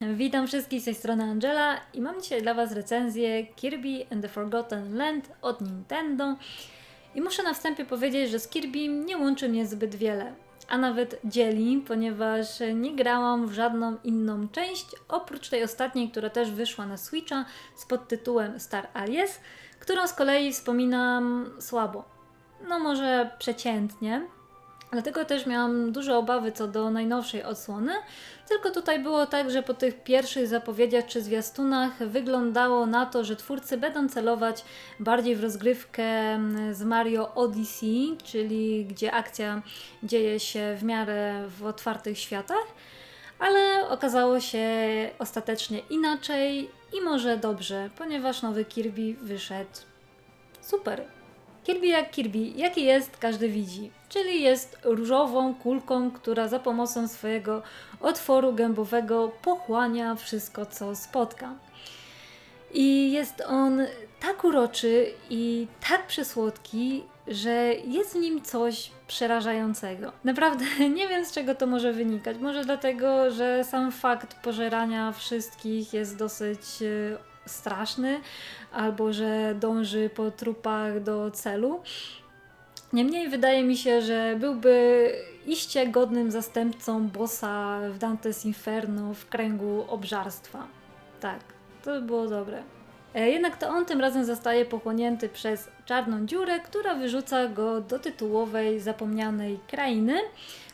Witam wszystkich z tej strony Angela i mam dzisiaj dla Was recenzję Kirby and the Forgotten Land od Nintendo. I muszę na wstępie powiedzieć, że z Kirby nie łączy mnie zbyt wiele, a nawet dzieli, ponieważ nie grałam w żadną inną część, oprócz tej ostatniej, która też wyszła na Switcha z podtytułem Star Allies, którą z kolei wspominam słabo. No może przeciętnie, Dlatego też miałam duże obawy co do najnowszej odsłony. Tylko tutaj było tak, że po tych pierwszych zapowiedziach czy zwiastunach wyglądało na to, że twórcy będą celować bardziej w rozgrywkę mm, z Mario Odyssey, czyli gdzie akcja dzieje się w miarę w otwartych światach. Ale okazało się ostatecznie inaczej i może dobrze, ponieważ nowy Kirby wyszedł super. Kirby jak Kirby, jaki jest, każdy widzi. Czyli jest różową kulką, która za pomocą swojego otworu gębowego pochłania wszystko, co spotka. I jest on tak uroczy i tak przesłodki, że jest w nim coś przerażającego. Naprawdę nie wiem z czego to może wynikać. Może dlatego, że sam fakt pożerania wszystkich jest dosyć e, straszny, albo że dąży po trupach do celu. Niemniej wydaje mi się, że byłby iście godnym zastępcą bossa w Dante's Inferno w kręgu obżarstwa. Tak, to by było dobre. E, Jednak to on tym razem zostaje pochłonięty przez czarną dziurę, która wyrzuca go do tytułowej zapomnianej krainy,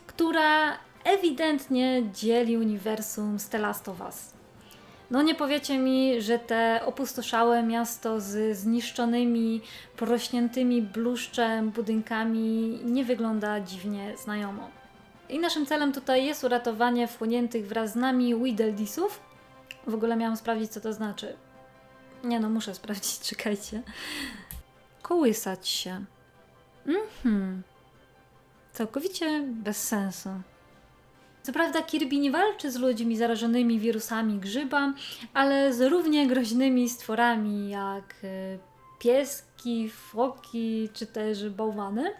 która ewidentnie dzieli uniwersum z The. No nie powiecie mi, że te opustoszałe miasto z zniszczonymi, porośniętymi bluszczem budynkami nie wygląda dziwnie znajomo. I naszym celem tutaj jest uratowanie wchłoniętych wraz z nami Wideldisów. W ogóle miałam sprawdzić, co to znaczy. Nie no, muszę sprawdzić, czekajcie. Kołysać się. Mhm. Całkowicie bez sensu. Co prawda Kirby nie walczy z ludźmi zarażonymi wirusami grzyba, ale z równie groźnymi stworami jak e, pieski, foki czy też bałwany.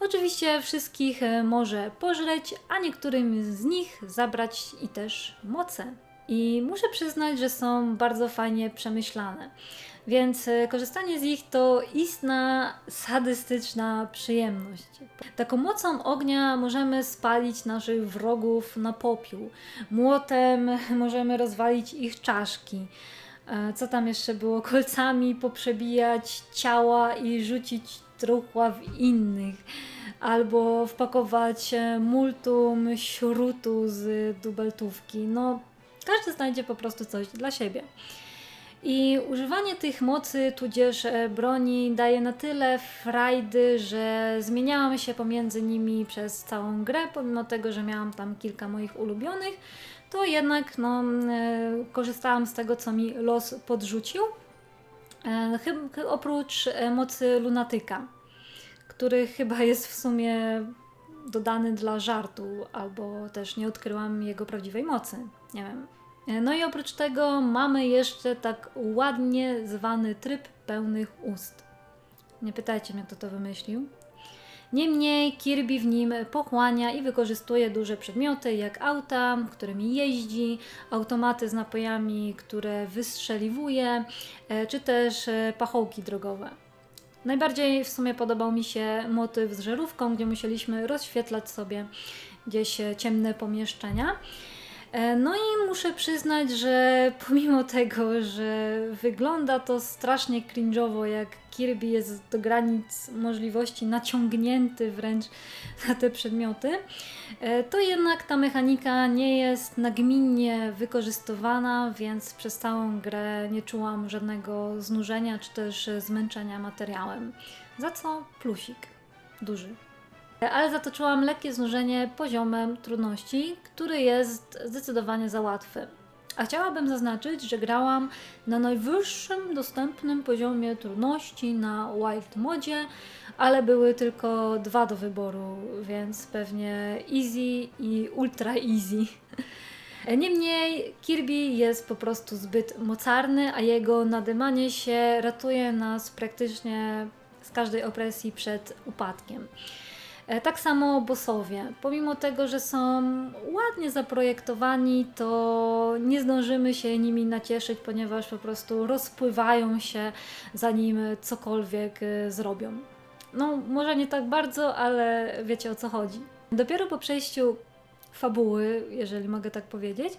Oczywiście wszystkich e, może pożreć, a niektórym z nich zabrać i też moce. I muszę przyznać, że są bardzo fajnie przemyślane. Więc e, korzystanie z ich to istna sadystyczna przyjemność. Taką mocą ognia możemy spalić naszych wrogów na popiół. Młotem możemy rozwalić ich czaszki. E, Co tam jeszcze było? Kolcami poprzebijać ciała i rzucić truchła w innych. Albo wpakować e, multum śrutu z dubeltówki. No, każdy znajdzie po prostu coś dla siebie. I używanie tych mocy, tudzież e, broni, daje na tyle frajdy, że zmieniałam się pomiędzy nimi przez całą grę, pomimo tego, że miałam tam kilka moich ulubionych, to jednak no, e, korzystałam z tego, co mi los podrzucił. E, chyb- oprócz mocy lunatyka, który chyba jest w sumie dodany dla żartu, albo też nie odkryłam jego prawdziwej mocy. Nie wiem. No i oprócz tego mamy jeszcze tak ładnie zwany tryb pełnych ust. Nie pytajcie mnie, kto to wymyślił. Niemniej Kirby w nim pochłania i wykorzystuje duże przedmioty, jak auta, którymi jeździ, automaty z napojami, które wystrzeliwuje, e, czy też e, pachołki drogowe. Najbardziej w sumie podobał mi się motyw z żarówką, gdzie musieliśmy rozświetlać sobie gdzieś e, ciemne pomieszczenia. E, No i muszę przyznać, że pomimo tego, że wygląda to strasznie cringe'owo, jak Kirby jest do granic możliwości naciągnięty wręcz na te przedmioty, e, to jednak ta mechanika nie jest nagminnie wykorzystywana, więc przez całą grę nie czułam żadnego znużenia czy też zmęczenia materiałem. Za co plusik duży ale zatoczyłam lekkie znużenie poziomem trudności, który jest zdecydowanie za łatwy. A chciałabym zaznaczyć, że grałam na najwyższym dostępnym poziomie trudności na Wild Modzie, ale były tylko dwa do wyboru, więc pewnie easy i ultra easy. Niemniej Kirby jest po prostu zbyt mocarny, a jego nadymanie się ratuje nas praktycznie z każdej opresji przed upadkiem. E, Tak samo bossowie. Pomimo tego, że są ładnie zaprojektowani, to nie zdążymy się nimi nacieszyć, ponieważ po prostu rozpływają się zanim cokolwiek e, zrobią. No, może nie tak bardzo, ale wiecie o co chodzi. Dopiero po przejściu fabuły, jeżeli mogę tak powiedzieć,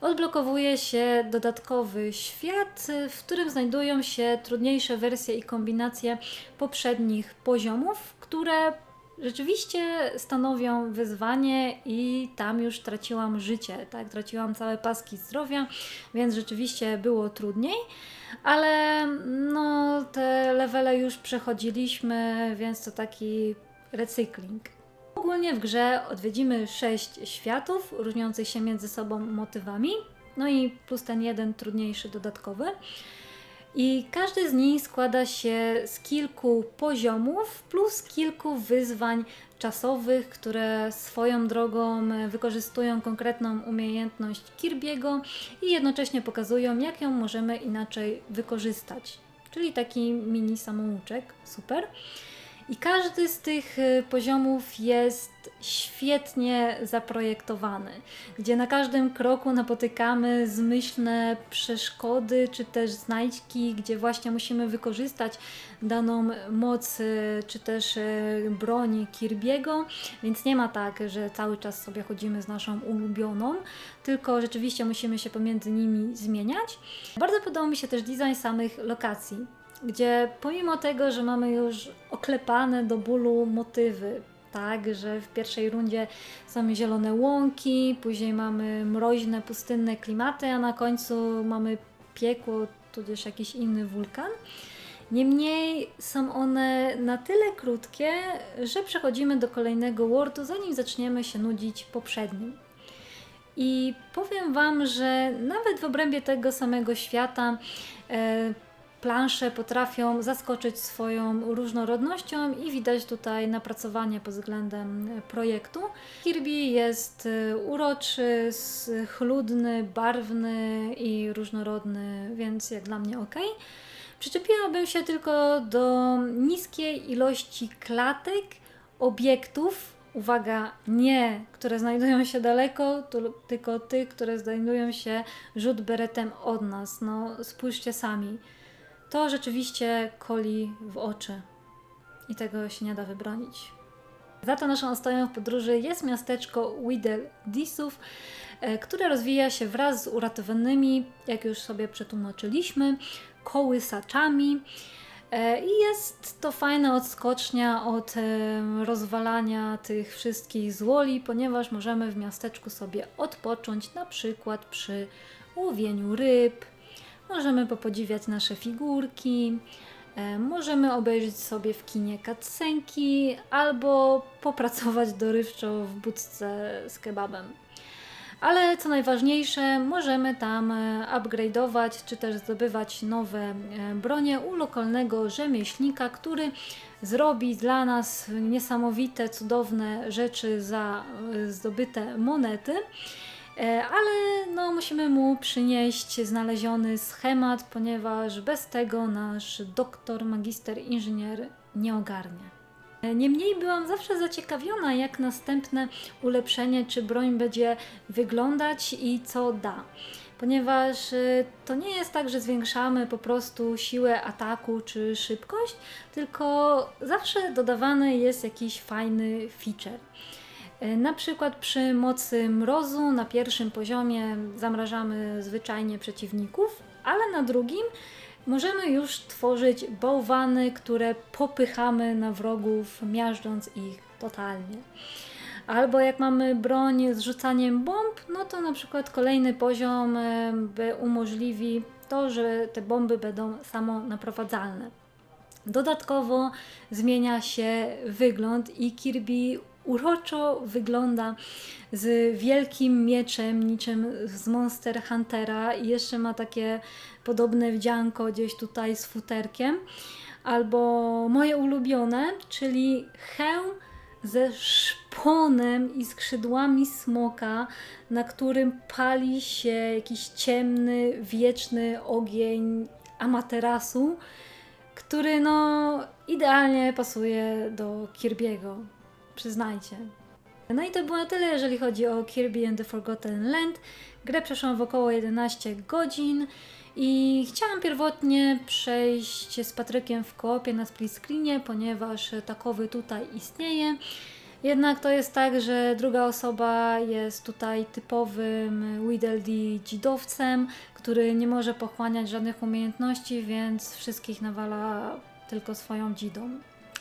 odblokowuje się dodatkowy świat, w którym znajdują się trudniejsze wersje i kombinacje poprzednich poziomów, które rzeczywiście stanowią wyzwanie i tam już traciłam życie, tak? Traciłam całe paski zdrowia, więc rzeczywiście było trudniej. Ale no, te levele już przechodziliśmy, więc to taki recykling. Ogólnie w grze odwiedzimy sześć światów, różniących się między sobą motywami, no i plus ten jeden trudniejszy dodatkowy. I każdy z nich składa się z kilku poziomów plus kilku wyzwań czasowych, które swoją drogą wykorzystują konkretną umiejętność Kirby'ego i jednocześnie pokazują, jak ją możemy inaczej wykorzystać. Czyli taki mini samouczek, super. I każdy z tych y, poziomów jest świetnie zaprojektowany, gdzie na każdym kroku napotykamy zmyślne przeszkody czy też znajdźki, gdzie właśnie musimy wykorzystać daną moc y, czy też y, broń Kirby'ego, więc nie ma tak, że cały czas sobie chodzimy z naszą ulubioną, tylko rzeczywiście musimy się pomiędzy nimi zmieniać. Bardzo podobał mi się też design samych lokacji gdzie pomimo tego, że mamy już oklepane do bólu motywy, tak, że w pierwszej rundzie są zielone łąki, później mamy mroźne, pustynne klimaty, a na końcu mamy piekło, tudzież jakiś inny wulkan. Niemniej są one na tyle krótkie, że przechodzimy do kolejnego wordu, zanim zaczniemy się nudzić poprzednim. I powiem Wam, że nawet w obrębie tego samego świata e, plansze potrafią zaskoczyć swoją różnorodnością i widać tutaj napracowanie pod względem e, projektu. Kirby jest e, uroczy, schludny, barwny i różnorodny, więc jak dla mnie ok. Przyczepiłabym się tylko do niskiej ilości klatek, obiektów, uwaga, nie, które znajdują się daleko, tylko tych, które znajdują się rzut beretem od nas. No, spójrzcie sami to rzeczywiście koli w oczy i tego się nie da wybronić. Za to naszą ostoją w podróży jest miasteczko Widel Disów, e, które rozwija się wraz z uratowanymi, jak już sobie przetłumaczyliśmy, kołysaczami. E, I jest to fajna odskocznia od e, rozwalania tych wszystkich złoli, ponieważ możemy w miasteczku sobie odpocząć, na przykład przy łowieniu ryb, Możemy popodziwiać nasze figurki, e, możemy obejrzeć sobie w kinie cutscenki albo popracować dorywczo w budce z kebabem. Ale co najważniejsze, możemy tam e, upgrade'ować czy też zdobywać nowe e, bronie u lokalnego rzemieślnika, który zrobi dla nas niesamowite, cudowne rzeczy za zdobyte monety. E, ale no, musimy mu przynieść znaleziony schemat, ponieważ bez tego nasz doktor, magister, inżynier nie ogarnie. E, niemniej byłam zawsze zaciekawiona, jak następne ulepszenie czy broń będzie wyglądać i co da. Ponieważ e, to nie jest tak, że zwiększamy po prostu siłę ataku czy szybkość, tylko zawsze dodawany jest jakiś fajny feature. E, na przykład przy mocy mrozu na pierwszym poziomie zamrażamy zwyczajnie przeciwników, ale na drugim możemy już tworzyć bałwany, które popychamy na wrogów, miażdżąc ich totalnie. Albo jak mamy broń z rzucaniem bomb, no to na przykład kolejny poziom e, umożliwi to, że te bomby będą samo naprowadzalne. Dodatkowo zmienia się wygląd i Kirby uroczo wygląda z wielkim mieczem, niczym z Monster Huntera i jeszcze ma takie podobne wdzianko gdzieś tutaj z futerkiem. Albo moje ulubione, czyli hełm ze szponem i skrzydłami smoka, na którym pali się jakiś ciemny, wieczny ogień Amaterasu, który no idealnie pasuje do Kirby'ego. Przyznajcie. No i to było na tyle, jeżeli chodzi o Kirby and the Forgotten Land. Grę przeszłam w około 11 godzin i chciałam pierwotnie przejść z Patrykiem w koopie na split screenie, ponieważ takowy tutaj istnieje. Jednak to jest tak, że druga osoba jest tutaj typowym Widld dzidowcem, który nie może pochłaniać żadnych umiejętności, więc wszystkich nawala tylko swoją dzidą.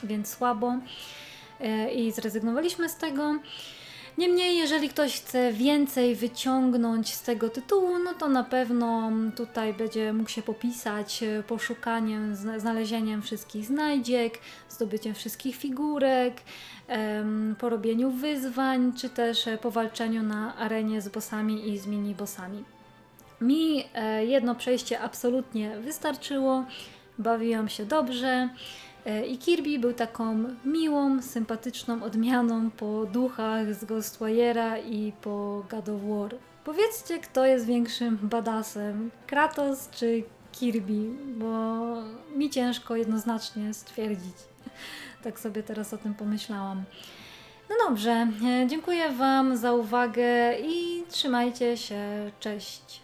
Więc słabo i zrezygnowaliśmy z tego. Niemniej, jeżeli ktoś chce więcej wyciągnąć z tego tytułu, no to na pewno tutaj będzie mógł się popisać e, poszukaniem, zna- znalezieniem wszystkich znajdziek, zdobyciem wszystkich figurek, porobieniu wyzwań, czy też e, powalczeniu na arenie z bossami i z mini-bossami. Mi e, jedno przejście absolutnie wystarczyło, bawiłam się dobrze. E, I Kirby był taką miłą, sympatyczną odmianą po duchach z Ghostwires i po God of War. Powiedzcie, kto jest większym badasem, Kratos czy Kirby, bo mi ciężko jednoznacznie stwierdzić. Tak sobie teraz o tym pomyślałam. No dobrze, e, dziękuję Wam za uwagę i trzymajcie się. Cześć.